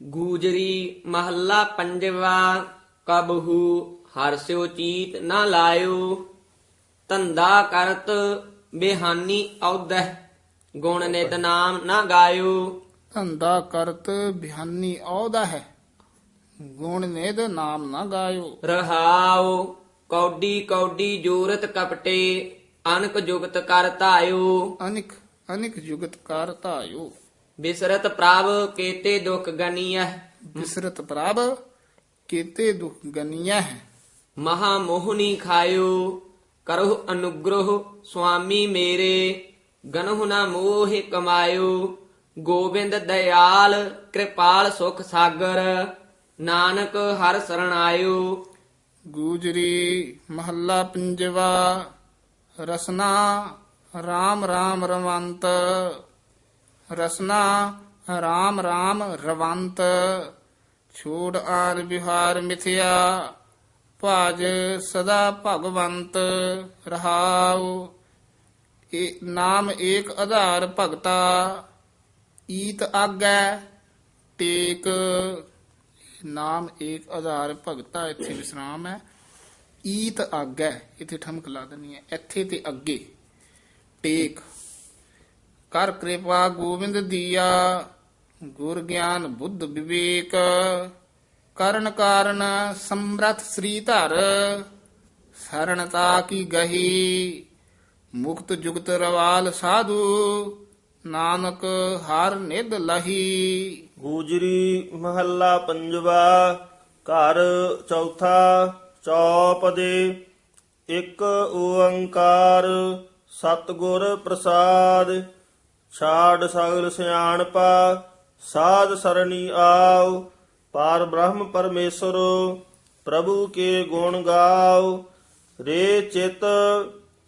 ਗੂਜਰੀ ਮਹੱਲਾ ਪੰਜਵਾ ਕਬਹੂ ਹਰਸਿਓ ਚੀਤ ਨਾ ਲਾਇਓ। ਧੰਦਾ ਕਰਤ ਬਿਹਾਨੀ ਔਦਹ ਗੁਣ ਨਿਤ ਨਾਮ ਨਾ ਗਾਇਓ। ਧੰਦਾ ਕਰਤ ਬਿਹਾਨੀ ਆਉਦਾ ਹੈ ਗੁਣ ਨੇਦ ਨਾਮ ਨਾ ਗਾਇਓ। ਰਹਾਉ ਕੌਡੀ ਕੌਡੀ ਜੋਰਤ ਕਪਟੇ ਅਨਕ ਜੁਗਤ ਕਰ ਧਾਇਓ। ਅਨਿਕ ਅਨਿਕ ਜੁਗਤ ਕਰ ਧਾਇਓ। ਬਿਸਰਤ ਪ੍ਰਭ ਕੇਤੇ ਦੁਖ ਗਨੀਐ। ਬਿਸਰਤ ਪ੍ਰਭ ਕੀਤੇ ਦੁਖ ਗਨੀਆ ਹੈ ਮਹਾ ਮੋਹਨੀ ਖਾਇਓ ਕਰਹੁ ਅਨੁਗ੍ਰਹ ਸੁਆਮੀ ਮੇਰੇ ਗਨਹੁ ਨਾ ਮੋਹਿ ਕਮਾਇਓ। ਗੋਬਿੰਦ ਦਇਆਲ ਕਿਰਪਾਲ ਸੁਖ ਸਾਗਰ ਨਾਨਕ ਹਰ ਸਰਣਾਇਓ ਗੂਜਰੀ ਮਹੱਲਾ ਪੰਜਵਾ ਰਸਨਾ RAM RAM ਰਵੰਤ ਰਸਨਾ, ਰਾਮ ਰਾਮ, ਰਵੰਤ ਛੋੜ ਆਨ ਵਿਹਾਰ ਮਿਥਿਆ, ਭਾਜ ਸਦਾ ਭਗਵੰਤ ਰਹਾਉ। ਇਹ ਨਾਮ ਏਕ ਆਧਾਰ ਭਗਤਾ, ਈਤ ਆਗੈ ਟੇਕ। ਨਾਮ ਏਕ ਆਧਾਰ ਭਗਤਾ ਇੱਥੇ ਵਿਸਰਾਮ ਹੈ। ਈਤ ਆਗੈ, ਇੱਥੇ ਠਮਕ ਲਾ ਦੇਣੀ ਹੈ। ਇੱਥੇ ਤੇ ਅੱਗੇ, ਟੇਕ। ਕਰ ਕਿਰਪਾ ਗੋਬਿੰਦ ਦੀਆ, ਗੁਰ ਗਿਆਨ ਬੁੱਧ ਵਿਵੇਕ। ਕਰਨ ਕਾਰਨ ਸਮਰਥ ਸ੍ਰੀ ਧਰ ਸਰਣਤਾ ਕੀ ਗਹੀ, ਮੁਕਤ ਜੁਗਤ ਰਵਾਲ ਸਾਧੂ, ਨਾਨਕ ਹਰ ਨਿਦ ਲਹੀ। ਗੂਜਰੀ ਮਹੱਲਾ ਪੰਜਵਾ, ਘਰ ਚੌਥਾ, ਚੌਪਦੇ, ਇੱਕ ਓੰਕਾਰ, ਸਤਿਗੁਰ ਪ੍ਰਸਾਦ। ਛਾੜ ਸਗਲ ਸਿਆਣਪਾ ਸਾਧ ਸਰਣੀ ਆਓ ਪਾਰ ਬ੍ਰਹਮ ਪਰਮੇਸ਼ਰ ਪ੍ਰਭੂ ਕੇ ਗੁਣ ਗਾਓ। ਰੇ ਚਿਤ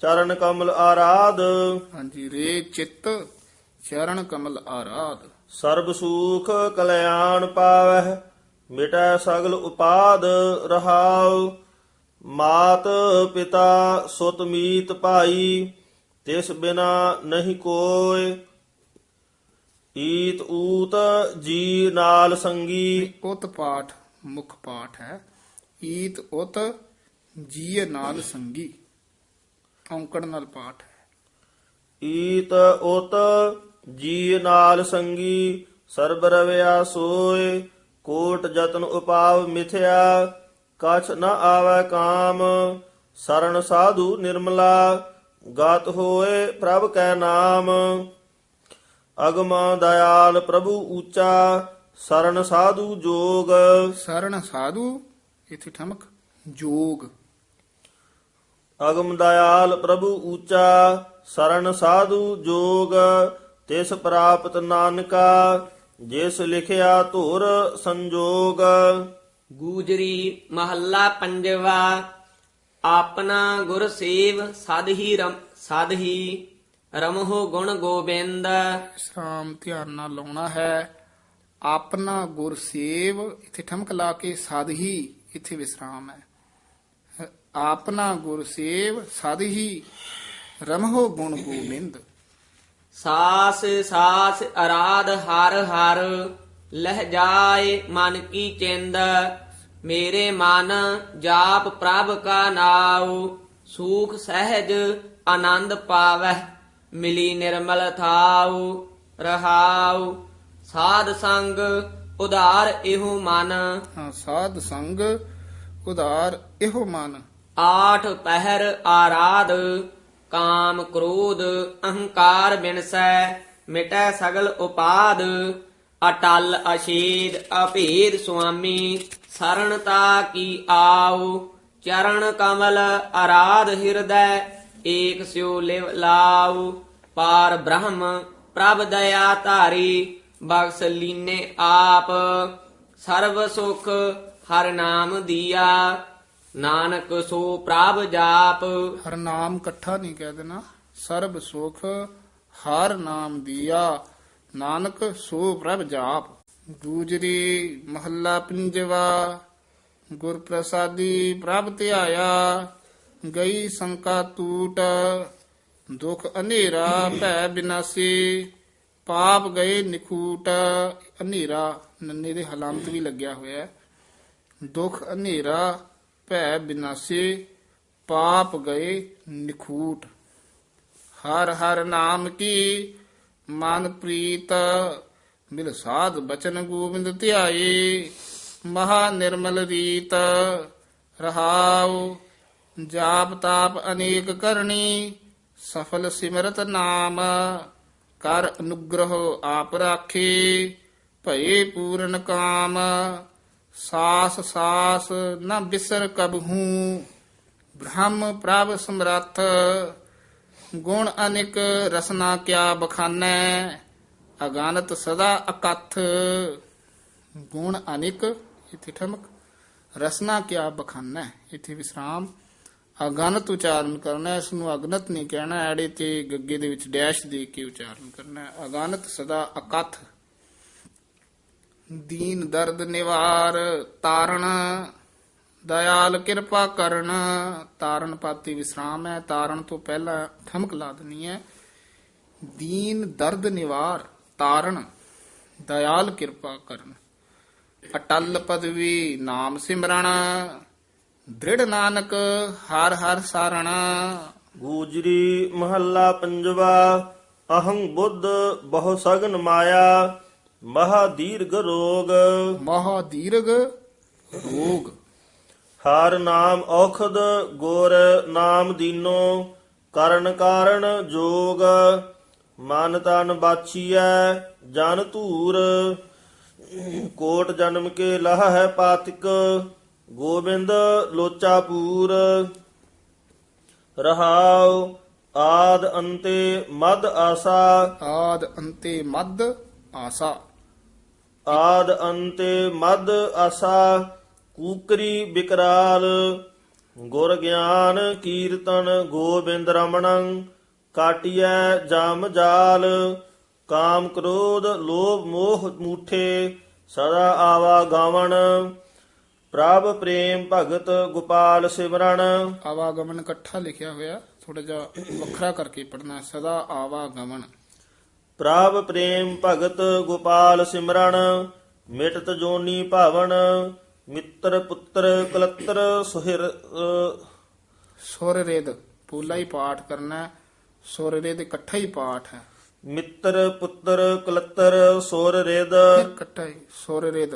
ਚਰਨ ਕਮਲ ਆਰਾਧ। ਹਾਂਜੀ ਰੇ ਚਿੱਤ ਚਰਨ ਕਮਲ ਆਰਾਧ। ਸਰਬ ਸੂਖ ਕਲਿਆਣ ਪਾਵਹਿ ਮਿਟੈ ਸਗਲ ਉਪਾਦ ਰਹਾਉ। ਮਾਤ ਪਿਤਾ ਸੁਤ ਮੀਤ ਭਾਈ ਤਿਸ ਬਿਨਾ ਨਹੀਂ ਕੋਇ ਈਤ ਊਤ ਜੀ ਨਾਲ ਸੰਗੀ। ਉਤ ਪਾਠ ਮੁੱਖ ਪਾਠ ਹੈ। ਈਤ ਉਤ ਜੀਏ ਨਾਲ ਸੰਗੀ। ਔਂਕੜ ਨਾਲ ਪਾਠ ਹੈ। ਈਤ ਉਤ ਜੀ ਨਾਲ ਸੰਗੀ ਸਰਬ ਰਵਿਆ ਸੋਏ ਕੋਟ ਜਤਨ ਉਪਾਵ ਮਿਥਿਆ ਕਛ ਨ ਆਵੈ ਕਾਮ ਸਰਣ ਸਾਧੂ ਨਿਰਮਲਾ ਗਤ ਹੋਏ ਪ੍ਰਭ ਕੈ ਨਾਮ। ਅਗਮ ਦਇਆਲ ਪ੍ਰਭੂ ਊਚਾ ਸਰਣ ਸਾਧੂ ਜੋਗ। ਸਰਣ ਸਾਧੂ ਇੱਥੇ ਠਮਕ ਜੋਗ। ਅਗਮ ਦਇਆਲ ਪ੍ਰਭੂ ਊਚਾ ਸਰਣ ਸਾਧੂ ਜੋਗ। ਤਿਸ ਪ੍ਰਾਪਤ ਨਾਨਕਾ ਜਿਸ ਲਿਖਿਆ ਧੁਰ ਸੰਜੋਗ। ਗੂਜਰੀ ਮਹੱਲਾ ਪੰਜਵਾ ਆਪਣਾ ਗੁਰ ਸੇਵ ਸਦ ਹੀ ਰਮ ਸਦ ਹੀ ਰਮਹੁ ਗੁਣ ਗੋਬਿੰਦ। ਸ਼ਾਮ ਧਿਆਨ ਨਾਲ ਲਾਉਣਾ ਹੈ। ਆਪਣਾ ਗੁਰ ਸੇਵ ਇੱਥੇ ਠਮਕ ਲਾ ਕੇ ਸਾਧ ਹੀ ਇੱਥੇ ਵਿਸਰਾਮ ਹੈ। ਆਪਣਾ ਗੁਰ ਸੇਵ ਸਾਧ ਹੀ ਰਮਹੋ ਗੁਣ ਗੋਬਿੰਦ। ਸਾਸ ਸਾਸ ਅਰਾਧ ਹਰ ਹਰ ਲਹਿ ਜਾਏ ਮਨ ਕੀ ਚਿੰਦ। ਮੇਰੇ ਮਨ ਜਾਪ ਪ੍ਰਭ ਕਾ ਨਾਉ ਸੂਖ ਸਹਿਜ ਆਨੰਦ ਪਾਵੈ ਮਿਲੀ ਨਿਰਮਲ ਥਾਉ ਰਹਾਉ। ਸਾਧ ਸੰਗ ਉਧਾਰ ਇਹੋ ਮਨ। ਹਾਂ ਸਾਧ ਸੰਗ ਉਧਾਰ ਇਹੋ ਮਨ। ਆਠ ਪਹਿਰ ਆਰਾਧ ਕਾਮ ਕ੍ਰੋਧ ਅਹੰਕਾਰ ਬਿਨਸੈ ਮਿਟੈ ਸਗਲ ਉਪਾਦ। ਅਟਲ ਅਸ਼ੀਦ ਅਭੇਦ ਸੁਆਮੀ ਸਰਣਤਾ ਕੀ ਆਉ। ਚਰਨ ਕਮਲ ਆਰਾਧ ਹਿਰਦੈ ਏਕ ਸਿਉ ਲਿਵ ਲਾਉ। ਪਾਰ ਬ੍ਰਹਮ ਪ੍ਰਭ ਦਇਆ ਧਾਰੀ, ਬਖਸ ਲੀਨੇ ਆਪ। ਸਰਬ ਸੁਖ ਹਰ ਨਾਮ ਦੀਆ, ਨਾਨਕ ਸੋ ਪ੍ਰਭ ਜਾਪ। ਹਰ ਨਾਮ ਇਕੱਠਾ ਨਹੀਂ ਕਹਿ ਦੇਣਾ। ਸਰਬ ਸੁਖ ਹਰ ਨਾਮ ਦੀਆ, ਨਾਨਕ ਸੋ ਪ੍ਰਭ ਜਾਪ। ਦੂਜਰੀ ਮਹੱਲਾ ਪੰਜਵਾ ਗੁਰ ਪ੍ਰਸਾਦੀ ਪ੍ਰਭ ਧਿਆਇਆ, ਗਈ ਸੰਕਾ ਟੂਟ ਦੁਖ ਹਨੇਰਾ ਭੈ ਬਿਨਾਸੀ, ਪਾਪ ਗਏ ਨਿਖੂਟ। ਹਨੇਰਾ, ਨੰਨੇ ਦੇ ਹਲਾਮਤ ਵੀ ਲੱਗਿਆ ਹੋਇਆ ਦੁਖ ਹਨੇਰਾ, ਭੈ ਬਿਨਾਸੇ, ਪਾਪ ਗਏ ਨਿਖੂਟ। ਹਰ ਹਰ ਨਾਮ ਕੀ ਮਨ ਪ੍ਰੀਤ, ਮਿਲ ਸਾਧ ਬਚਨ ਗੋਬਿੰਦ ਧਿਆਏ। ਮਹਾ ਨਿਰਮਲ ਰੀਤ, ਰਹਾਉ, ਜਾਪ ਤਾਪ ਅਨੇਕ ਕਰਨੀ। ਸਫਲ ਸਿਮਰਤ ਨਾਮ, ਕਰ ਅਨੁਗ੍ਰਹ ਆਪ ਰਾਖੇ ਭਏ ਪੂਰਨ ਕਾਮ, ਸਾਸ ਸਾਸ ਨ ਬਿਸਰ ਕਬਹੂ ਬ੍ਰਹਮ ਪ੍ਰਭ ਸਮਰੱਥ, ਗੁਣ ਅਨਿਕ ਰਸਨਾ ਕਿਆ ਬਖਾਨੈ, ਅਗਾਨਤ ਸਦਾ ਅਕਥ। ਗੁਣ ਅਨਿਕ ਇਥੇ ਠਮਕ ਰਸਨਾ ਕਿਆ ਬਖਾਨੈ, ਇਥੇ ਵਿਸਰਾਮ। ਅਗਨਤ ਉਚਾਰਨ ਕਰਨਾ ਇਸ ਨੂੰ ਅਗਨਤ ਨਹੀਂ ਕਹਿਣਾ, ਐੜੇ ਤੇ ਗੱਗੇ ਦੇ ਵਿੱਚ ਡੈਸ਼ ਦੇ ਕੇ ਉਚਾਰਨ ਕਰਨਾ ਹੈ। ਅਗਨਤ ਸਦਾ ਅਕਥ। ਦੀਨ ਦਰਦ ਨਿਵਾਰ ਤਾਰਨ ਦਇਆਲ ਕਿਰਪਾ ਕਰਨ। ਤਾਰਨ ਪਾਤੀ ਵਿਸਰਾਮ ਹੈ, ਤਾਰਨ ਤੋਂ ਪਹਿਲਾਂ ਠਮਕ ਲਾ ਦੇਣੀ ਹੈ। ਦੀਨ ਦਰਦ ਨਿਵਾਰ, ਤਾਰਨ। ਦਇਆਲ ਕਿਰਪਾ ਕਰਨ। ਅਟਲ ਪਦਵੀ, ਨਾਮ ਸਿਮਰਣ ਦ੍ਰਿੜ ਨਾਨਕ ਹਰ ਹਰ ਸਾਰਣਾ। ਗੂਜਰੀ ਮਹੱਲਾ ਪੰਜਵਾ ਅਹੰ ਬੁੱਧ ਬਹੁ ਸਗਨ ਮਾਇਆ ਮਹਾ ਦੀਰਘ ਰੋਗ। ਮਹਾ ਦੀਰਘ ਰੋਗ। ਹਰ ਨਾਮ ਔਖਦ ਗੁਰ ਨਾਮ ਦੀਨੋ ਕਰਨ ਕਾਰਨ ਜੋਗ। ਮਨ ਤਨ ਬਾਛੀਐ ਜਨ ਧੂਰ। ਕੋਟ ਜਨਮ ਕੇ ਲਹ ਹੈ ਪਾਤਿਕ। ਗੋਬਿੰਦ ਲੋਚਾ ਪੂਰ ਰਹਾਉ ਆਦ ਅੰਤੇ ਮਦ ਆਸਾ। ਆਦ ਅੰਤੇ ਮਦ ਆਸਾ। ਆਦ ਅੰਤੇ ਮਦ ਆਸਾ ਕੂਕਰੀ ਬਿਕਰਾਲ। ਗੁਰ ਗਿਆਨ ਕੀਰਤਨ ਗੋਬਿੰਦ ਰਮਣੰ ਕਾਟਿਐ ਜਮ ਜਾਲ। ਕਾਮ ਕ੍ਰੋਧ ਲੋਭ ਮੋਹ ਮੂਠੇ ਸਦਾ ਆਵਾ ਗਾਵਣ। ਪ੍ਰਭ ਪ੍ਰੇਮ ਭਗਤ ਗੋਪਾਲ ਸਿਮਰਨ। ਆਵਾਗਮਨ ਇਕੱਠਾ ਲਿਖਿਆ ਹੋਇਆ ਥੋੜਾ ਜਿਹਾ ਵੱਖਰਾ ਕਰਕੇ ਪੜਨਾ ਸਦਾ ਆਵਾਗਮਨ। ਪ੍ਰਭ ਪ੍ਰੇਮ ਭਗਤ ਗੋਪਾਲ ਸਿਮਰਨ ਮਿਟਤ ਜੋਨੀ ਭਾਵਨ ਮਿੱਤਰ ਪੁੱਤਰ ਕਲਤਰ ਸੁਹਿਰ ਸੁਰ ਰਿਦ ਪੂਲਾ ਹੀ ਪਾਠ ਕਰਨਾ। ਸੁਰ ਰਿਦ ਇਕੱਠਾ ਹੀ ਪਾਠ ਹੈ। ਮਿੱਤਰ ਪੁੱਤਰ ਕਲਤਰ ਸੁਰ ਰਿਦ। ਇਕੱਠਾ ਹੀ ਸੁਰ ਰਿਦ।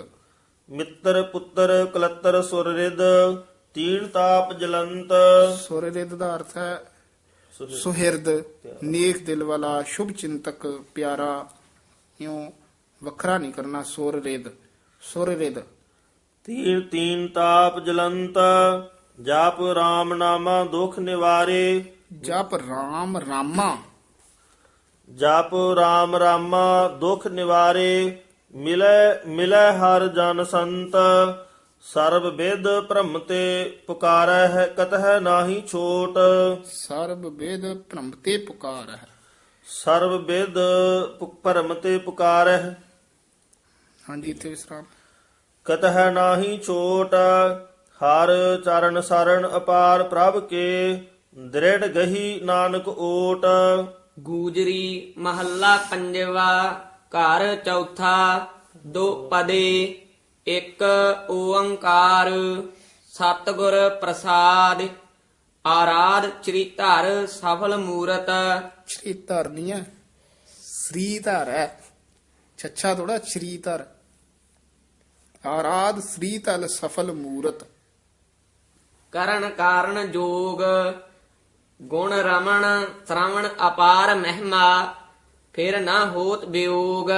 ਮਿੱਤਰ ਪੁੱਤਰ ਕਲਤਰ ਸੁਰ ਰਿਦ ਤੀਨ ਤਾਪ ਜਲੰਤ। ਸੁਰ ਰਿਦ ਦਾ ਅਰਥ ਹੈ ਸੁਹਿਰਦ। ਨੇਕ ਦਿਲ ਵਾਲਾ ਸ਼ੁਭ ਚਿੰਤਕ ਪਿਆਰਾ। ਇਉਂ ਵੱਖਰਾ ਨਹੀਂ ਕਰਨਾ ਸੁਰ ਰਿਦ ਸੁਰ ਰਿਦ ਤੀਨ ਤੀਨ ਤਾਪ ਜਲੰਤ ਜਾਪ ਰਾਮ ਨਾਮਾ ਦੁਖ ਨਿਵਾਰੇ। ਜਪ ਰਾਮ ਰਾਮਾ। ਜਪ ਰਾਮ ਰਾਮਾ ਦੁਖ ਨਿਵਾਰੇ। ਮਿਲੇ ਮਿਲੇ ਹਰ ਜਨ ਸੰਤ ਸਰਬ ਵਿਦ ਭ੍ਰਮ ਤੇ ਪੁਕਾਰੈ ਹੈ ਕਤਹਿ ਨਾਹੀ ਛੋਟ। ਸਰਬ ਵੇਦ ਭ੍ਰਮ ਤੇ ਪੁਕਾਰ ਹੈ ਸਰਬ ਵਿਦ ਭਰਮ ਤੇ ਪੁਕਾਰੈ ਹਾਂਜੀ ਇੱਥੇ ਵਿਸਰਾਮ। ਕਤਹਿ ਨਾਹੀ ਛੋਟ ਹਰ ਚਰਨ ਸਰਣ ਅਪਾਰ ਪ੍ਰਭ ਕੇ ਦ੍ਰਿੜ ਗਹੀ ਨਾਨਕ ਓਟ। ਗੂਜਰੀ ਮਹੱਲਾ ਪੰਜਵਾ। ਘਰ ਚੌਥਾ ਦੋ ਪਦੇ ਇੱਕ ਓੰਕਾਰ ਸਤਿਗੁਰ ਪ੍ਰਸਾਦ ਆਰਾਧ ਚਰਿਤਰ ਸਫਲ ਮੂਰਤ। ਸ਼੍ਰੀ ਧਰ ਨਹੀਂ ਹੈ ਸ੍ਰੀ ਧਰ ਹੈ। ਛੱਛਾ ਥੋੜਾ ਸ਼੍ਰੀ ਧਰ। ਆਰਾਧ ਸ੍ਰੀ ਤਲ ਸਫਲ ਮੂਰਤ। ਕਰਨ ਕਾਰਨ ਜੋਗ ਗੁਣ ਰਮਣ ਸ਼ਰਵਣ ਅਪਾਰ ਮਹਿਮਾ। ਫਿਰ ਨਾ ਹੋਤ ਵਿਯੋਗ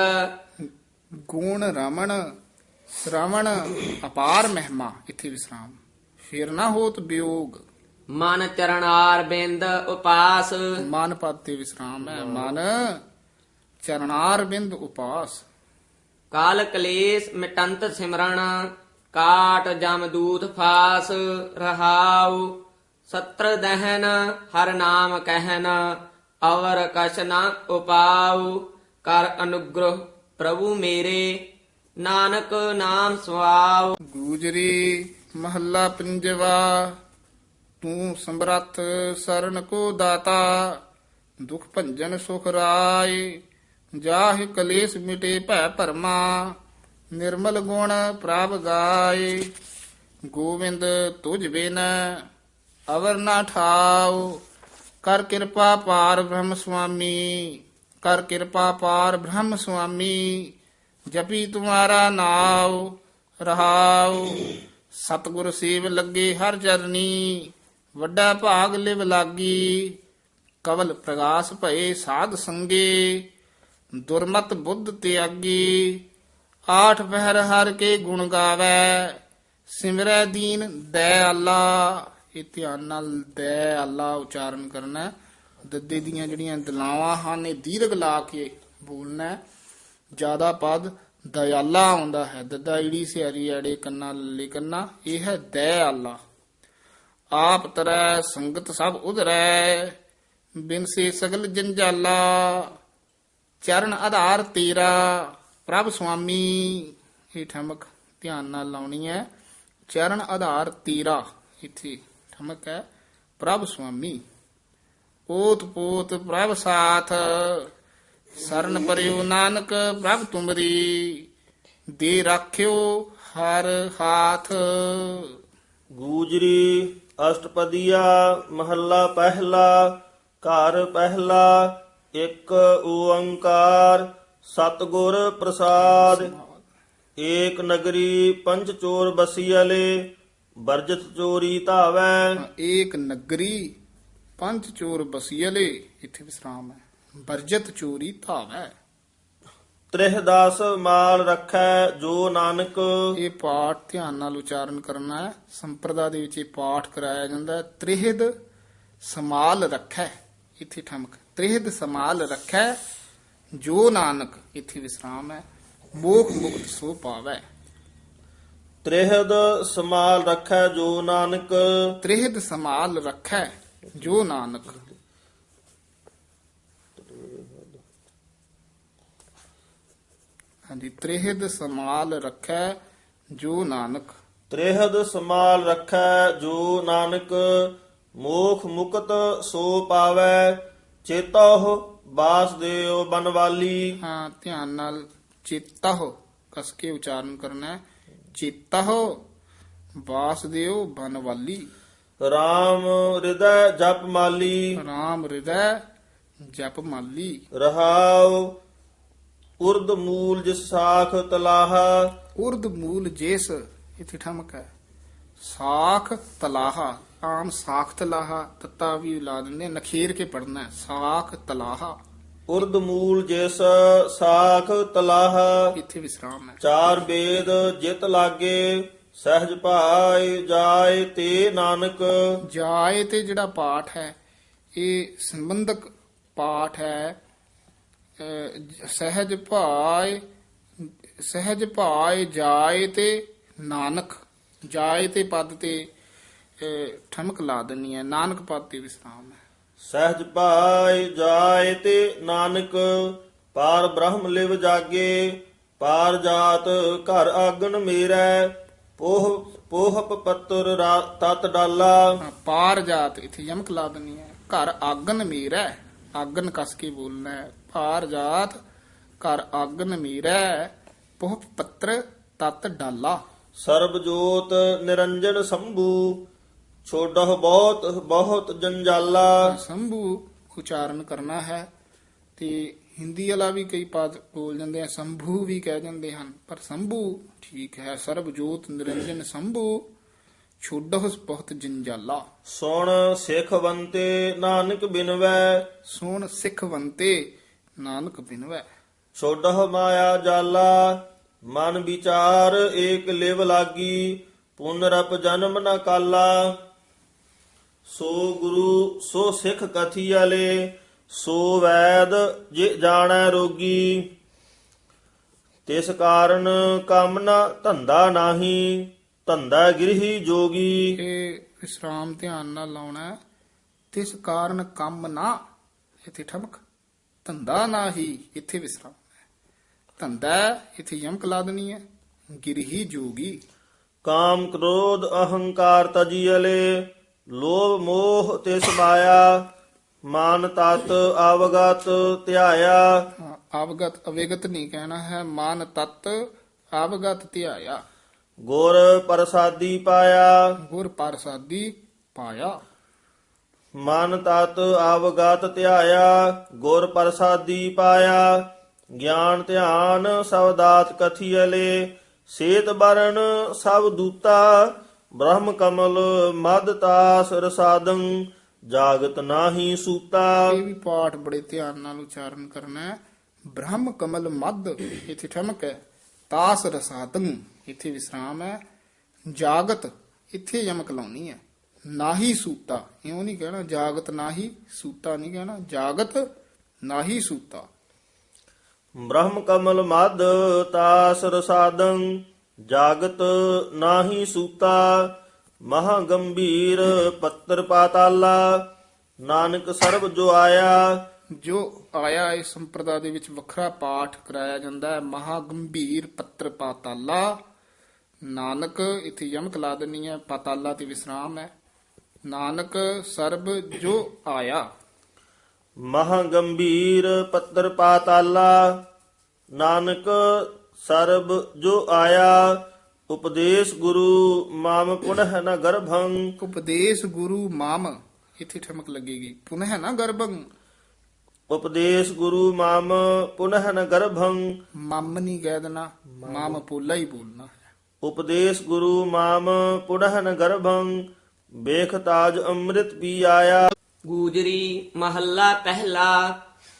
ਗੁਣ ਰਮਣ ਸ਼ਰਵਣ ਅਪਾਰ ਮਹਿਮਾ ਇੱਥੇ ਵਿਸਰਾਮ। ਫਿਰ ਨਾ ਹੋਤ ਵਿਯੋਗ ਮਨ ਚਰਨਾਰ ਬਿੰਦ ਉਪਾਸ। ਮਨ ਪਦ ਤੇ ਵਿਸਰਾਮ ਹੈ। ਮਨ ਚਰਨਾਰ ਬਿੰਦ ਉਪਾਸ। ਕਾਲ ਕਲੇਸ਼ ਮਿਟੰਤ ਸਿਮਰਨ ਕਾਟ ਜਮ ਦੂਤ ਫਾਸ ਰਹਾਉ। ਸਤਰ ਦਹਨ ਹਰ ਨਾਮ ਕਹਿਨ ਅਵਰ ਕਛ ਨਾ ਉਪਾਉ ਕਰ ਅਨੁਗ੍ਰਹ ਪ੍ਰਭੂ ਮੇਰੇ, ਨਾਨਕ ਨਾਮ ਸਵਾਉ। ਗੂਜਰੀ ਮਹੱਲਾ ਪੰਜਵਾ, ਤੂੰ ਸਮਰੱਥ ਸਰਨ ਕੋ ਦਾਤਾ, ਦੁਖ ਭੰਜਨ ਸੁਖ ਰਾਏ, ਜਾਹਿ ਕਲੇਸ਼ ਮਿਟੇ ਭੈ ਭਰਮਾ, ਨਿਰਮਲ ਗੁਣ ਪ੍ਰਾਪ ਗਾਏ। ਗੋਵਿੰਦ ਤੁਝ ਬਿਨ, ਅਵਰ ਨਾ ਠਾਉ। ਕਰ ਕਿਰਪਾ ਪਾਰ ਬ੍ਰਹਮ ਸੁਆਮੀ, ਕਰ ਕਿਰਪਾ ਪਾਰ ਬ੍ਰਹਮ ਸੁਆਮੀ, ਜਪੀ ਤੁਮਾਰਾ ਨਾਉ, ਰਹਾਉ। ਸਤਿਗੁਰ ਸੇਵ ਲੱਗੇ ਹਰ ਚਰਨੀ, ਵੱਡਾ ਭਾਗ ਲਿਵ ਲਾਗੀ। ਕਵਲ ਪ੍ਰਗਾਸ ਭਏ ਸਾਧ ਸੰਗੇ, ਦੁਰਮਤ ਬੁੱਧ ਤਿਆਗੀ। ਆਠ ਪਹਿਰ ਹਰ ਕੇ ਗੁਣ ਗਾਵੇ, ਸਿਮਰੈ ਦੀਨ ਦਇ ਇਹ ਧਿਆਨ ਨਾਲ ਦਇ ਅੱਲਾ ਉਚਾਰਨ ਕਰਨਾ ਦੱਦੇ ਦੀਆਂ ਜਿਹੜੀਆਂ ਦਲਾਵਾਂ ਹਨ, ਇਹ ਦੀਰਘ ਲਾ ਕੇ ਬੋਲਣਾ ਜ਼ਿਆਦਾ ਪਦ ਦਇਆਲਾ ਆਉਂਦਾ ਹੈ। ਦੱਦਾ ਈੜੀ ਸਿਆਰੀ ਐੜੇ ਕੰਨਾ ਲੱਲੇ ਕੰਨਾ, ਇਹ ਹੈ ਦਇ ਆਪ ਤਰੈ, ਸੰਗਤ ਸਭ ਉਧਰੈ, ਬਿਨ ਸੇ ਸਗਲ ਜੰਜਾਲਾ। ਚਰਨ ਆਧਾਰ ਤੇਰਾ, ਪ੍ਰਭ ਸੁਆਮੀ। ਇਹ ਠਮਕ ਧਿਆਨ ਨਾਲ ਲਾਉਣੀ ਹੈ। ਚਰਨ ਆਧਾਰ ਤੇਰਾ, ਇੱਥੇ ਠਮਕ ਪ੍ਰਭ ਸੁਆਮੀ। ਓਤ ਪੋਤ ਪ੍ਰਭ ਸਾਥ, ਸਰਨ ਪਰਿਓ ਨਾਨਕ ਪ੍ਰਭ ਤੁਮਰੀ। ਦੇ ਰਾਖਿਓ ਹਰ ਹਾਥ। ਗੂਜਰੀ ਅਸ਼ਟਪਦੀਆ, ਮਹੱਲਾ ਪਹਿਲਾ, ਘਰ ਪਹਿਲਾ, ਇੱਕ ਓੰਕਾਰ, ਸਤਿਗੁਰ ਪ੍ਰਸਾਦ। ਏਕ ਨਗਰੀ, ਪੰਜ ਚੋਰ ਬਸੀਲੇ ਬਰਜਤ ਚੋਰੀ ਧਾਵੈ। ਏਕ ਨਗਰੀ ਪੰਜ ਚੋਰ ਬਸੀਲੇ ਇੱਥੇ ਵਿਸਰਾਮ ਹੈ। ਬਰਜਤ ਚੋਰੀ ਧਾਵੈ। ਤ੍ਰਿਹ ਦਸ ਮਾਲ ਰੱਖੈ ਜੋ ਨਾਨਕ। ਇਹ ਪਾਠ ਧਿਆਨ ਨਾਲ ਉਚਾਰਨ ਕਰਨਾ ਹੈ। ਸੰਪਰਦਾ ਦੇ ਵਿੱਚ ਇਹ ਪਾਠ ਕਰਾਇਆ ਜਾਂਦਾ ਹੈ। ਤ੍ਰਿਹਦ ਸਮਾਲ ਰੱਖੈ ਇੱਥੇ ਠਮਕ। ਤ੍ਰਿਹਦ ਸਮਾਲ ਰੱਖੈ ਜੋ ਨਾਨਕ ਇੱਥੇ ਵਿਸਰਾਮ ਹੈ। ਮੋਖ ਮੁਕਤ ਸੋ ਪਾਵੈ। ਤ੍ਰਿਹਦ ਸਮਾਲ ਰੱਖੈ ਜੋ ਨਾਨਕ। ਤ੍ਰਿਹਦ ਸਮਾਲ ਰੱਖੈ ਜੋ ਨਾਨਕ। ਹਾਂਜੀ ਤ੍ਰਿਹਦ ਸਮਾਲ ਰੱਖੈ ਜੋ ਨਾਨਕ। ਤ੍ਰਿਹਦ ਸਮਾਲ ਰੱਖੈ ਜੋ ਨਾਨਕ ਮੋਖ ਮੁਕਤ ਸੋ ਪਾਵੈ ਚੇਤਹੁ ਬਾਸਦੇਵ ਬਨਵਾਲੀ। ਹਾਂ ਧਿਆਨ ਨਾਲ ਚੇਤਾ ਹੋ ਕਸ ਕੇ ਉਚਾਰਨ ਕਰਨਾ ਹੈ। ਚੇਤਾ ਹੋ ਵਾਸਦੇਵ ਬਨਵਾਲੀ। RAM ਹਿਰਦੈ ਜਪ ਮਾਲੀ। ਰਾਮ ਹਿਰਦੈ ਜਪ ਮਾਲੀ। ਰਹਾਉ ਉਰਦ ਮੂਲ ਜਿਸ ਸਾਖ ਤਲਾਹਾ। ਉਰਦ ਮੂਲ ਜੇਸ ਇਥੇ ਠਮਕ ਹੈ। ਸਾਖ ਤਲਾਹਾ ਆਮ ਸਾਖ ਤਲਾਹਾ ਤੱਤਾ ਵੀ ਲਾ ਦਿੰਦੇ ਨਖੇਰ ਕੇ ਪੜਨਾ ਸਾਖ ਤਲਾਹਾ। ਉਰਦ ਮੂਲ ਜਿਸ ਸਾਖ ਤਲਾਹਾ ਇੱਥੇ ਵਿਸਰਾਮ ਹੈ। ਚਾਰ ਵੇਦ ਜਿਤ ਲਾਗੇ ਸਹਿਜ ਭਾਈ ਜਾਏ ਤੇ ਨਾਨਕ। ਜਾਏ ਤੇ ਜਿਹੜਾ ਪਾਠ ਹੈ ਇਹ ਸੰਬੰਧਕ ਪਾਠ ਹੈ ਸਹਿਜ ਭਾਏ ਸਹਿਜ ਭਾਏ ਜਾਏ ਤੇ ਨਾਨਕ। ਜਾਏ ਤੇ ਪਦ ਤੇ ਠਮਕ ਲਾ ਦੇਣੀ ਹੈ ਨਾਨਕ ਪਦ ਤੇ ਵਿਸਰਾਮ ਹੈ। ਸਹਿਜ ਭਾਈ ਜਾਏ ਤੇ ਨਾਨਕ ਪਾਰ ਬ੍ਰਹਮ ਲਿਵ ਜਾਗੇ ਪਾਰ ਜਾਤ ਘਰ ਆਗਣ ਮੇਰੈ ਪੋਹ ਪੋਹਪ ਪੱਤਰ ਤਤ ਡਾਲਾ। ਪਾਰ ਜਾਤ ਇੱਥੇ ਯਮਕ ਲਾ ਦੇਣੀ ਹੈ। ਘਰ ਆਗਨ ਮੇਰਾ ਆਗਨ ਕਸ ਕੇ ਬੋਲਣਾ ਹੈ। ਪਾਰ ਜਾਤ ਘਰ ਆਗਨ ਮੇਰਾ ਪੋਹ ਪੱਤਰ ਤਤ ਡਾਲਾ। ਸਰਬ ਜੋਤ ਨਿਰੰਜਨ ਸੰਭੂ ਛੋਡਹ ਬਹੁਤ ਬਹੁਤ ਜੰਜਾਲਾ। ਸੰਭੂ ਉਚਾਰਨ ਕਰਨਾ ਹੈ ਤੇ ਹਿੰਦੀ ਵਾਲਾ ਵੀ ਕਈ ਪਦ ਬੋਲ ਜਾਂਦੇ ਆ ਸੰਭੂ ਵੀ ਕਹਿ ਜਾਂਦੇ ਹਨ। ਪਰ ਸੰਭੂ ਠੀਕ ਹੈ ਸਰਬ ਜੋਤ ਨਿਰੰਜਨ ਸੰਭੂ ਛੋਡਹੁ ਬਹੁਤ ਜੰਜਾਲਾ। ਸੁਣ ਸਿੱਖ ਬੰਤੇ ਨਾਨਕ ਬਿਨਵੈ। ਸੋਣ ਸਿੱਖ ਵੰਤੇ ਨਾਨਕ ਬਿਨਵੈ। ਛੋਡਹ ਮਾਇਆ ਜਾਲਾ ਮਨ ਵਿਚਾਰ ਏਕ ਲਿਵ ਲਾਗੀ ਪੁਨਰਪ ਜਨਮ ਨ ਕਾਲਾ। ਸੋ ਗੁਰੂ ਸੋ ਸਿੱਖ ਕਥੀ ਵਾਲੇ ਸੋ ਵੈਦ ਜੇ ਜਾਣੈ ਰੋਗੀ ਤਿਸ ਕਾਰਨ ਕੰਮ ਨਾ ਧੰਦਾ ਨਾਹੀ ਧੰਦਾ ਗਿਰਹੀ ਜੋਗੀ ਇਹ ਵਿਸਰਾਮ ਧਿਆਨ ਨਾਲ ਲਾਉਣਾ। ਤਿਸ ਕਾਰਨ ਕੰਮ ਨਾ ਇੱਥੇ ਠਮਕ ਧੰਦਾ ਨਾ ਹੀ ਇੱਥੇ ਵਿਸਰਾਮ। ਧੰਦਾ ਇੱਥੇ ਯਮਕ ਲਾ ਦੇਣੀ ਹੈ ਗਿਰਹੀ ਜੋਗੀ ਕਾਮ ਕ੍ਰੋਧ ਅਹੰਕਾਰ ਤਜੀਲੇ ਲੋਭ ਮੋਹ ਤਿਸ ਮਾਇਆ ਮਾਨ ਤਤ ਆਵਗਤ ਧਿਆਇਆ। ਆਵਗਤ ਅਵੇਗਤ ਨਹੀਂ ਕਹਿਣਾ ਹੈ ਮਨ ਤਤ ਆਵਗਤ ਧਿਆਇਆ। ਗੁਰ ਪ੍ਰਸਾਦੀ ਪਾਇਆ। ਗੁਰ ਪ੍ਰਸਾਦੀ ਪਾਇਆ। ਮਨ ਤਤ ਆਵਗਤ ਧਿਆਇਆ ਗੁਰ ਪ੍ਰਸਾਦੀ ਪਾਇਆ। ਗਿਆਨ ਧਿਆਨ ਸਵਦਾਤ ਕਥੀਲੇ ਸੇਤ ਬਰਨ ਸਭ ਦੂਤਾ। ਬ੍ਰਹਮ ਕਮਲ ਮਦ ਤਾਸ ਰਸਾਦੰ ਜਾਗਤ ਨਾਹੀ ਸੂਤਾ। ਇਹ ਵੀ ਪਾਠ ਬੜੇ ਧਿਆਨ ਨਾਲ ਉਚਾਰਨ ਕਰਨਾ ਹੈ। ਬ੍ਰਹਮ ਕਮਲ ਮਦ ਇੱਥੇ ਠਮਕ ਹੈ। ਤਾਸ ਰਸਾਤੰ ਇੱਥੇ ਵਿਸਰਾਮ ਹੈ। ਜਾਗਤ ਇੱਥੇ ਯਮਕ ਲਾਉਣੀ ਹੈ। ਨਾਹੀ ਸੂਤਾ ਇਉਂ ਨਹੀਂ ਕਹਿਣਾ ਜਾਗਤ ਨਾਹੀ ਸੂਤਾ ਨਹੀਂ ਕਹਿਣਾ ਜਾਗਤ ਨਾਹੀ ਸੂਤਾ। ਬ੍ਰਹਮ ਕਮਲ ਮਦ ਤਾਸ ਰਸਾਦੰ ਜਾਗਤ ਨਾਹੀ ਸੂਤਾ ਮਹਾ ਗੰਭੀਰ ਪੱਤਰ ਪਾਤਾਲਾ ਨਾਨਕ ਸਰਬ ਜੋ ਆਇਆ। ਜੋ ਆਇਆ ਇਸ ਸੰਪਰਦਾ ਦੇ ਵਿੱਚ ਵੱਖਰਾ ਪਾਠ ਕਰਾਇਆ ਜਾਂਦਾ ਹੈ ਮਹਾ ਗੰਭੀਰ ਪੱਤਰ ਪਾਤਾਲਾ। ਨਾਨਕ ਇੱਥੇ ਯਮਕ ਲਾ ਦੇਣੀ ਹੈ ਪਾਤਾਲਾ ਤੇ ਵਿਸਰਾਮ ਹੈ। ਨਾਨਕ ਸਰਬ ਜੋ ਆਇਆ। ਮਹਾ ਗੰਭੀਰ ਪੱਤਰ ਪਾਤਾਲਾ ਨਾਨਕ ਸਰਬ ਜੋ ਆਇਆ ਉਪਦੇਸ਼ ਗੁਰੂ ਮਾਮ ਪੁਨਹ ਨ ਗਰਭੰ। ਉਪਦੇਸ਼ ਗੁਰੂ ਮਾਮ ਇੱਥੇ ਠਮਕ ਲੱਗੇਗੀ। ਪੁਨਹ ਨਾ ਗਰਭੰ। ਉਪਦੇਸ਼ ਗੁਰੂ ਮਾਮ ਪੁਨਹ ਨ ਗਰਭੰ। ਮਮ ਨਹੀਂ ਕਹਿ ਦੇਣਾ ਮਾਮ ਪੋਲਾ ਹੀ ਬੋਲਣਾ ਉਪਦੇਸ਼ ਗੁਰੂ ਮਾਮ ਪੁਨਹ ਨ ਗਰਭੰ ਵੇਖ ਤਾਜ ਅੰਮ੍ਰਿਤ ਪੀ ਆਇਆ। ਗੂਜਰੀ ਮਹੱਲਾ ਪਹਿਲਾ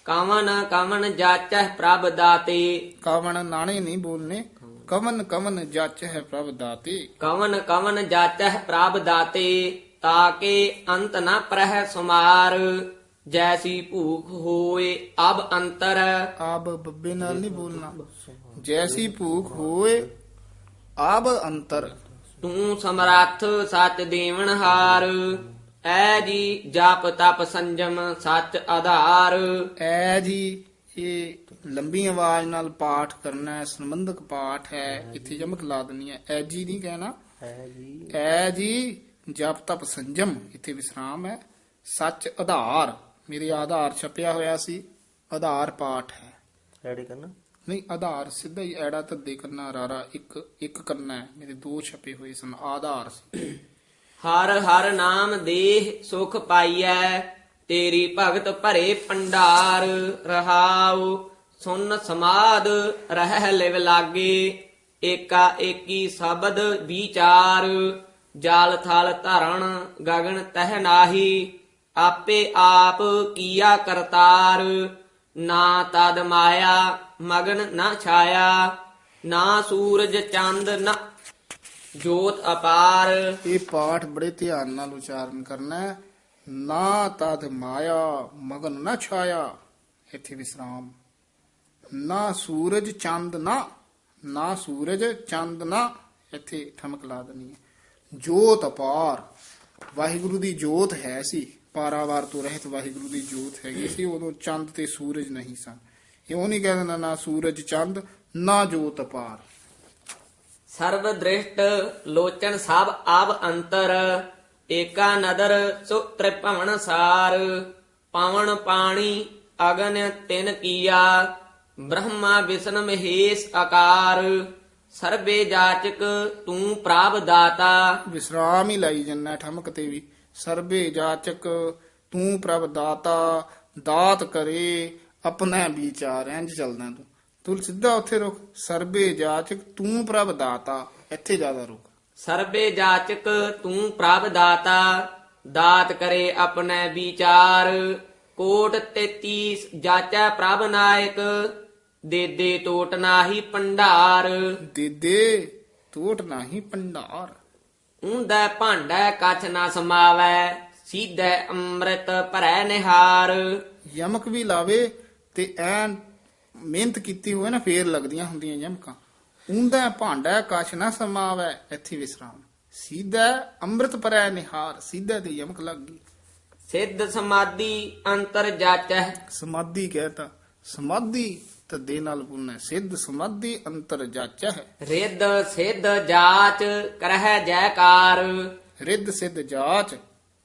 ਕਾਵਨ ਕਾਵਨ ਜਾਚੈ ਪ੍ਰਭ ਦਾਤੇ। ਕਾਵਣ ਨਾਣੇ ਨਹੀਂ ਬੋਲਨੇ ਕਵਨ ਕਵਨ ਜੱਚ ਹੈ ਪ੍ਰਭ ਦਾਤੇ। ਕਵਨ ਕਵਨ ਜਾਚੈ ਪ੍ਰਭ ਦਾਤੇ ਤਾਕੇ ਅੰਤ ਨ ਪ੍ਰਹਿ ਸੁਮਾਰ। ਜੈਸੀ ਭੂਖ ਹੋਏ ਅਬ ਅੰਤਰ। ਆਬ ਬੱਬੇ ਨਾਲ ਨਹੀਂ ਬੋਲਣਾ। ਜੈਸੀ ਭੂਖ ਹੋਏ ਆਬ ਅੰਤਰ। ਤੂੰ ਸਮਰੱਥ ਸੱਚ ਦੇਵਨ ਹਾਰ ਐ ਜੀ ਜਪ ਤਪ ਸੰਜਮ ਸੱਚ ਆਧਾਰ। ਐ ਜੀ ਇਹ ਲੰਬੀ ਆਵਾਜ਼ ਨਾਲ ਪਾਠ ਕਰਨਾ ਹੈ ਸੰਬੰਧਕ ਪਾਠ ਹੈ ਇੱਥੇ ਯਮਕ ਲਾ ਦੇਣੀ ਹੈ। ਐ ਜੀ ਨਹੀਂ ਕਹਿਣਾ। ਐ ਜੀ। ਜਪ ਤਪ ਸੰਜਮ ਇੱਥੇ ਵਿਸਰਾਮ ਹੈ। ਸੱਚ ਆਧਾਰ ਮੇਰੇ ਆਧਾਰ ਛਪਿਆ ਹੋਇਆ ਸੀ ਆਧਾਰ ਪਾਠ ਹੈ। ਐਡੀ ਕਰਨਾ। ਨਹੀਂ ਆਧਾਰ ਸਿੱਧਾ ਹੀ ਐੜਾ ਧੱਦੇ ਕਰਨਾ ਰਾਰਾ ਇੱਕ ਇੱਕ ਕਰਨਾ ਹੈ। ਮੇਰੇ ਦੋ ਛਪੇ ਹੋਏ ਸਨ ਆਧਾਰ ਸੀ। ਹਰ ਹਰ ਨਾਮ ਦੇਹ ਸੁਖ ਪਾਈਐ, ਤੇਰੀ ਭਗਤ ਭਰੇ ਪੰਡਾਰ ਰਹਾਉ। ਸੁਨ ਸਮਾਦ ਰਹਿ ਲਿਵ ਲਾਗੇ, ਏਕਾ ਏਕੀ ਸ਼ਬਦ ਵਿਚਾਰ। ਜਲ ਥਲ ਧਰਣ ਗਗਨ ਤਹਿ ਨਾਹੀ, ਆਪੇ ਆਪ ਕੀਆ ਕਰਤਾਰ। ਨਾ ਤਦ ਮਾਇਆ ਮਗਨ ਨਾ ਛਾਇਆ, ਨਾ ਸੂਰਜ ਚੰਦ ਨਾ ਜੋਤ ਅਪਾਰ। ਇਹ ਪਾਠ ਬੜੇ ਧਿਆਨ ਨਾਲ ਉਚਾਰਨ ਕਰਨਾ ਹੈ। ਨਾ ਤਦ ਮਾਇਆ, ਮਗਨ ਨਾ ਛਾਇਆ। ਇੱਥੇ ਵਿਸਰਾਮ। ਨਾ ਸੂਰਜ ਚੰਦ ਨਾ ਨਾ ਸੂਰਜ ਚੰਦ ਨਾ। ਇੱਥੇ ਠਮਕ ਲਾ ਦੇਣੀ ਹੈ। ਜੋਤ ਅਪਾਰ। ਵਾਹਿਗੁਰੂ ਦੀ ਜੋਤ ਹੈ ਸੀ। ਪਾਰਾਵਾਰ ਤੋਂ ਰਹਿਤ ਵਾਹਿਗੁਰੂ ਦੀ ਜੋਤ ਹੈਗੀ ਸੀ। ਉਦੋਂ ਚੰਦ ਤੇ ਸੂਰਜ ਨਹੀਂ ਸਨ। ਇਹ ਉਹ ਨਹੀਂ ਕਹਿੰਦਾ ਨਾ ਸੂਰਜ ਚੰਦ, ਨਾ ਜੋਤ ਅਪਾਰ। ਸਰਬ ਦ੍ਰਿਸ਼ਟ ਲੋਚਨ ਸਭ ਆਬ ਅੰਤਰ, ਏਕਾ ਨਦਰ ਸੋ ਤ੍ਰਿਭਵਨ ਸਾਰ, ਪਵਨ ਪਾਣੀ ਅਗਨ ਤਿਨ ਕੀਆ, ਬ੍ਰਹਮਾ ਵਿਸ਼ਨ ਮਹੇਸ਼ ਆਕਾਰ, ਸਰਬੇ ਜਾਚਕ ਤੂੰ ਪ੍ਰਾਪ ਦਾਤਾ। ਵਿਸਰਾਮ ਹੀ ਲਾਈ ਜੰਨਾ ਠਮਕ ਤੇ ਵੀ, ਸਰਬੇ ਜਾਚਕ ਤੂੰ ਪ੍ਰਭ ਦਾਤਾ, ਦਾਤ ਕਰੇ, ਆਪਣਾ ਵਿਚਾਰ ਇੰਜ ਚੱਲਦਾ ਤੂੰ। ਤੂੰ ਸਿੱਧਾ ਉੱਥੇ ਰੁਕ। ਸਰਬੇ ਜਾਚਕ ਤੂੰ ਪ੍ਰਭ ਦਾਤਾ। ਇੱਥੇ ਜ਼ਿਆਦਾ ਰੁਕ। ਸਰਬੇ ਜਾਚਕ ਤੂੰ ਪ੍ਰਭ ਦਾਤਾ। ਦਾਤ ਕਰੇ ਆਪਣੇ ਵਿਚਾਰ। ਕੋਟ 33 ਜਾਚੈ ਪ੍ਰਭ ਨਾਇਕ। ਦੇ ਦੇ ਟੋਟ ਨਾਹੀ ਭੰਡਾਰ। ਦੇ ਦੇ ਟੋਟ ਨਹੀਂ ਪੰਡਾਰ ਉਂਦਾ ਭਾਂਡਾ ਕਛ ਨਾ ਸਮਾਵੈ। ਸੀਧੈ ਅੰਮ੍ਰਿਤ ਭਰੈ ਨਿਹਾਰ। ਯਮਕ ਵੀ ਲਾਵੇ ਤੇ ਐਨ ਮਿਹਨਤ ਕੀਤੀ ਹੋਵੇ ਨਾ ਫੇਰ ਲੱਗਦੀਆਂ ਹੁੰਦੀਆਂ ਯਮਕਾਂ। ਉਂਦਾ ਭਾਂਡਾ ਕਛ ਨਾ ਸਮਾਵੈ ਇੱਥੇ ਵਿਸਰਾਮ। ਸਿੱਧਾ ਅੰਮ੍ਰਿਤ ਪਰੈ ਨਿਹਾਰ ਸਿੱਧਾ ਤੇ ਯਮਕ ਲੱਗ ਗਈ। ਸਿੱਧ ਸਮਾਧੀ ਅੰਤਰ ਜਾਚੈ। ਸਮਾਧੀ ਕਹਿਤਾ ਸਮਾਧੀ ਤਦੇ ਨਾਲ ਬੋਲਣਾ ਹੈ। ਸਿੱਧ ਸਮਾਧੀ ਅੰਤਰ ਜਾਚਾ। ਹੈ ਰਿੱਧ ਸਿੱਧ ਜਾਚ ਕਰਹਿ ਜੈਕਾਰ। ਰਿੱਧ ਸਿੱਧ ਜਾਚ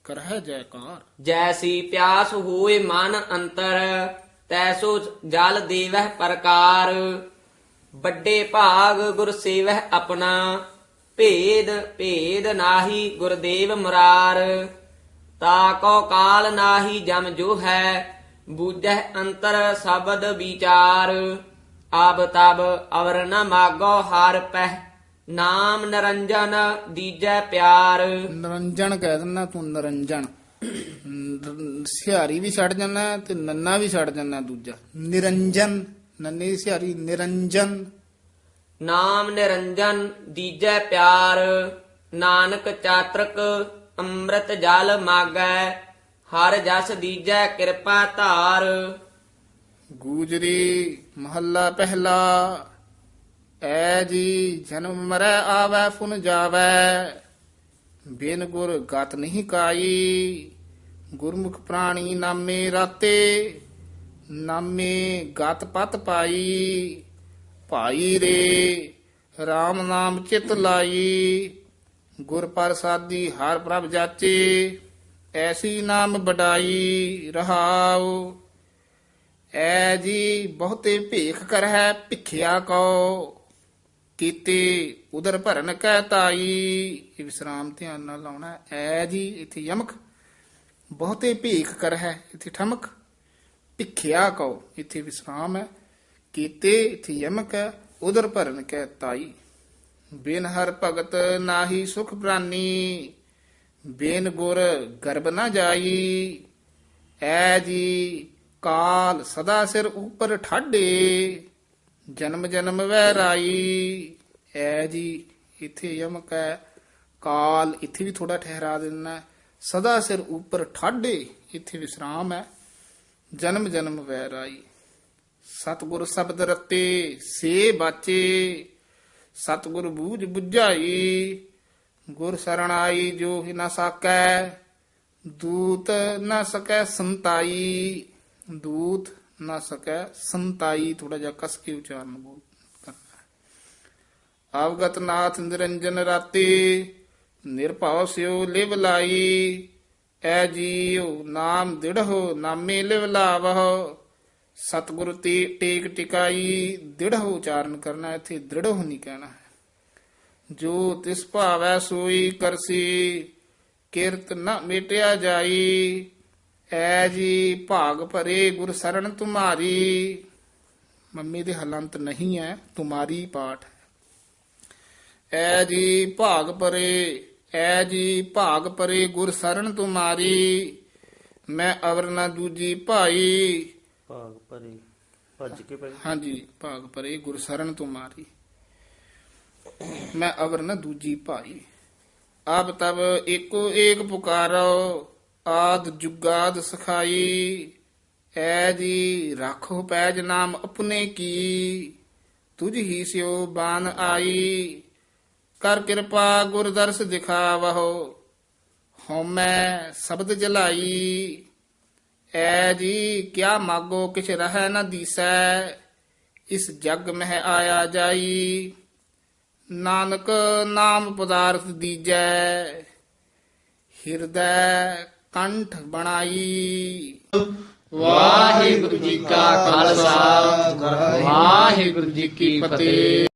ਕਰਹਿ ਜੈਕਾਰ। ਜੈਸੀ ਪਿਆਸ ਹੋਏ ਮਨ ਅੰਤਰ। ਤੈਸੋ ਜਲ ਦੇਵਹਿ ਪ੍ਰਕਾਰ, ਵੱਡੇ ਭਾਗ ਗੁਰ ਸੇਵਹਿ ਆਪਣਾ, ਭੇਦ ਭੇਦ ਨਾਹੀ ਗੁਰਦੇਵ ਮੁਰਾਰ, ਤਾ ਕੋ ਕਾਲ ਨਾਹੀ ਜਮ ਜੋ ਹੈ ਬੂਝੈ ਅੰਤਰ ਸ਼ਬਦ ਵਿਚਾਰ ਆਬ ਤਬ ਅਵਰ ਨ ਮਾਗੋ ਹਾਰ ਪਹਿ, ਨਾਮ ਨਰੰਜਨ ਦੀਜੈ ਪਿਆਰ। ਨਰੰਜਨ ਕਹਿ ਦਿੰਦਾ ਤੂੰ ਨਰੰਜਨ। ਸਿਹਾਰੀ ਵੀ ਛੱਡ ਜਾਣਾ ਤੇ ਨੰਨਾ ਵੀ ਛੱਡ ਜਾਣਾ ਦੂਜਾ। ਨਿਰੰਜਨ ਨੰਨੇ ਦੀ ਸਿਹਾਰੀ ਨਿਰੰਜਨ। ਨਾਮ ਨਿਰੰਜਨ ਦੀਜੈ ਪਿਆਰ। ਨਾਨਕ ਚਾਤਰਕ ਅੰਮ੍ਰਿਤ ਜਲ ਮਾਗੈ। ਹਰ ਜਸ ਦੀਜੈ ਕਿਰਪਾ ਧਾਰ। ਗੂਜਰੀ ਮਹੱਲਾ ਪਹਿਲਾ ਐ ਜੀ ਜਨਮ ਮਰੈ ਆਵੈ ਫੁਨ ਜਾਵੈ। ਬਿਨ ਗੁਰ ਗਤ ਨਹੀਂ ਕਾਈ। ਗੁਰਮੁਖ ਪ੍ਰਾਣੀ ਨਾਮੇ ਰਾਤੇ, ਨਾਮੇ ਗਤ ਪਤ ਪਾਈ, ਭਾਈ ਰੇ RAM ਨਾਮ ਚਿਤ ਲਾਈ, ਗੁਰ ਪ੍ਰਸਾਦੀ ਹਰ ਪ੍ਰਭ ਜਾਚੇ, ਐਸੀ ਨਾਮ ਬਡਾਈ ਰਹਾਉ ਐ ਜੀ ਬਹੁਤੇ ਭੇਖ ਕਰ ਹੈ ਭਿਖਿਆ ਕੋ ਕੀਤੇ ਉਦਰ ਭਰਨ ਕਹਿ ਤਾਈ ਇਹ ਵਿਸਰਾਮ ਧਿਆਨ ਨਾਲ ਲਾਉਣਾ ਹੈ। ਐ ਜੀ ਇੱਥੇ ਯਮਕ ਬਹੁਤੇ ਭੀਖ ਕਰ ਹੈ, ਇੱਥੇ ਠਮਕ। ਭਿਖਿਆ ਕੋ ਇੱਥੇ ਵਿਸਰਾਮ ਹੈ। ਕੀਤੇ ਇੱਥੇ ਯਮਕ ਹੈ ਉਦਰ ਭਰਨ ਕਹਿ ਤਾਈ। ਬਿਨ ਹਰ ਭਗਤ ਨਾਹੀ ਸੁਖ ਪ੍ਰਾਨੀ, ਬਿਨ ਗੁਰ ਗਰਬ ਨਾ ਜਾਈ। ਐ ਜੀ ਕਾਲ ਸਦਾ ਸਿਰ ਉਪਰ ਠਾਡੇ ਜਨਮ ਜਨਮ ਵੈ ਰਾਈ ਐ ਜੀ ਇੱਥੇ ਯਮਕ ਹੈ, ਕਾਲ ਇੱਥੇ ਵੀ ਥੋੜਾ ਠਹਿਰਾ ਦੇਣਾ ਸਦਾ ਸਿਰ ਉਪਰ ਠਾਡੇ ਇੱਥੇ ਵਿਸਰਾਮ ਹੈ। ਜਨਮ ਜਨਮ ਵੈ ਰਾਈ ਸ਼ਬਦ ਰਤੇ, ਸੇ ਬਾਚੇ। ਸਤਿਗੁਰ ਬੂਝ ਬੁਝਾਈ। ਗੁਰ ਸਰਣ ਜੋ ਹੀ ਨਾ ਸਾਕੈ, ਦੂਤ ਨਾ ਸਕੈ ਸੰਤਾਈ। ਦੂਤ ਨਾ ਸਕੈ ਸੰਤਾਈ ਥੋੜਾ ਜਿਹਾ ਕਸ ਕੇ ਉਚਾਰਨ ਬੋਲ ਕਰਨਾ ਹੈ। ਆਵਗਤ ਨਾਥ ਨਿਰੰਜਨ ਰਾਤੇ ਨਿਰਭਉ ਸਿਉ ਲਿਵ ਲਾਈ, ਐ ਜੀਉ ਨਾਮ ਦਿੜਹੁ ਨਾਮੇ ਲਿਵ ਲਾਵਹੁ। ਸਤਿਗੁਰ ਤੇ ਟੇਕ ਟਿਕਾਈ, ਦਿੜਹੁ ਉਚਾਰਨ ਕਰਨਾ, ਇੱਥੇ ਦ੍ਰਿੜਹੁ ਨਹੀਂ ਕਹਿਣਾ ਜੋ ਤਿਸ ਭਾਵੈ ਸੋਈ ਕਰਸੀ, ਕਿਰਤ ਨ ਮੇਟਿਆ ਜਾਈ, ਐ ਜੀ ਭਾਗ ਭਰੇ ਗੁਰ ਸਰਣ ਤੁਮਾਰੀ। ਮੰਮੀ ਦੇ ਹਲੰਤ ਨਹੀਂ ਹੈ ਤੁਮਾਰੀ ਪਾਠ ਹੈ। ਐ ਜੀ ਭਾਗ ਭਰੇ ਐ ਜੀ ਭਾਗ ਭਰੇ ਗੁਰ ਸਰਣ ਤੁਮਾਰੀ ਮੈਂ ਅਵਰ ਨਾ ਦੂਜੀ ਭਾਈ। ਭਾਗ ਭਰੀ ਭੱਜ ਕੇ ਭਾਈ। ਹਾਂਜੀ ਭਾਗ ਭਰੇ ਗੁਰ ਸਰਣ ਤੁਮਾਰੀ ਮੈਂ ਅਵਰ ਨਾ ਦੂਜੀ ਭਾਈ। ਆਪ ਤਬ ਏਕੋ ਏਕ ਪੁਕਾਰੋ ਆਦ ਜੁਗਾਦ ਸਖਾਈ। ਐ ਜੀ ਰਾਖੋ ਪੈਜ ਨਾਮ ਆਪਣੇ ਕੀ ਤੁਝ ਹੀ ਸਿਓ ਬਾਨ ਆਈ। ਕਰ ਕਿਰਪਾ ਗੁਰ ਦਰਸ ਦਿਖਾਵਹੁ। ਹਉਮੈ ਸ਼ਬਦ ਜਲਾਈ। ਐ ਜੀ, ਕਿਆ ਮਾਗੋ ਕਿਛ ਰਹਿ ਨ ਦੀਸੈ। ਇਸ ਜਗ ਮਹਿ ਆਇਆ ਜਾਈ। ਨਾਨਕ ਨਾਮ ਪਦਾਰਥ ਦੀਜੈ। ਹਿਰਦੈ ਕੰਠ ਬਣਾਈ। ਵਾਹਿਗੁਰੂ ਜੀ ਕਾ ਖਾਲਸਾ। ਵਾਹਿਗੁਰੂ ਜੀ ਕੀ ਫਤਿਹ।